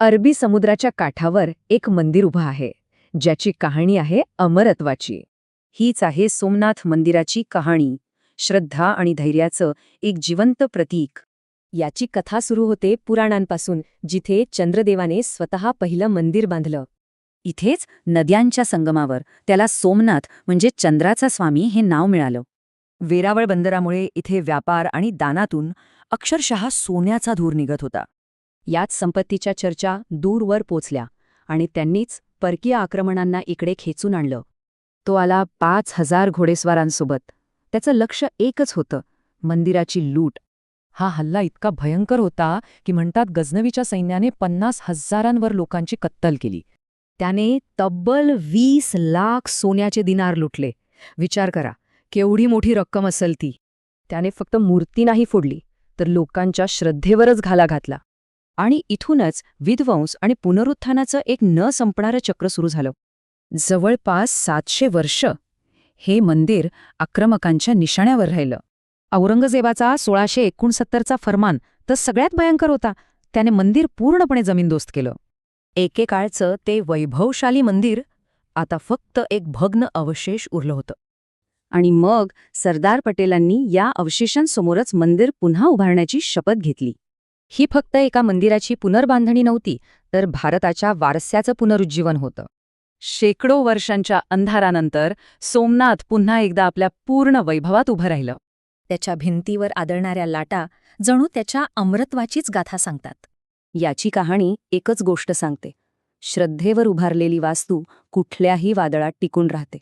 अरबी समुद्राच्या काठावर एक मंदिर उभं आहे ज्याची कहाणी आहे अमरत्वाची. हीच आहे सोमनाथ मंदिराची कहाणी श्रद्धा आणि धैर्याचं एक जिवंत प्रतीक. याची कथा सुरू होते पुराणांपासून जिथे चंद्रदेवाने स्वतः पहिलं मंदिर बांधलं. इथेच नद्यांच्या संगमावर त्याला सोमनाथ म्हणजे चंद्राचा स्वामी हे नाव मिळालं. वेरावळ बंदरामुळे इथे व्यापार आणि दानातून अक्षरशः सोन्याचा धूर निघत होता. याच संपत्तीच्या चर्चा दूरवर पोचल्या आणि त्यांनीच परकीय आक्रमणांना इकडे खेचून आणलं. तो आला पाच हजार घोडेस्वारांसोबत. त्याचं लक्ष एकच होतं मंदिराची लूट. हा हल्ला इतका भयंकर होता की म्हणतात गजनवीच्या सैन्याने पन्नास हजारांवर लोकांची कत्तल केली. त्याने तब्बल वीस लाख सोन्याचे दिनार लुटले. विचार करा केवढी मोठी रक्कम असेल ती? त्याने फक्त मूर्ती नाही फोडली तर लोकांच्या श्रद्धेवरच घाला घातला. आणि इथूनच विध्वंस आणि पुनरुत्थानाचं एक न संपणारं चक्र सुरू झालं. जवळपास सातशे वर्ष हे मंदिर आक्रमकांच्या निशाण्यावर राहिलं. औरंगजेबाचा सोळाशे एकोणसत्तरचा फरमान तर सगळ्यात भयंकर होता. त्याने मंदिर पूर्णपणे जमीनदोस्त केलं. एकेकाळचं ते वैभवशाली मंदिर आता फक्त एक भग्न अवशेष उरलं होतं. आणि मग सरदार पटेलांनी या अवशेषांसमोरच मंदिर पुन्हा उभारण्याची शपथ घेतली. ही फक्त एका मंदिराची पुनर्बांधणी नव्हती तर भारताच्या वारस्याचं पुनरुज्जीवन होतं. शेकडो वर्षांच्या अंधारानंतर सोमनाथ पुन्हा एकदा आपल्या पूर्ण वैभवात उभं राहिलं. त्याच्या भिंतीवर आदळणाऱ्या लाटा जणू त्याच्या अमृत्वाचीच गाथा सांगतात. याची कहाणी एकच गोष्ट सांगते. श्रद्धेवर उभारलेली वास्तू कुठल्याही वादळात टिकून राहते.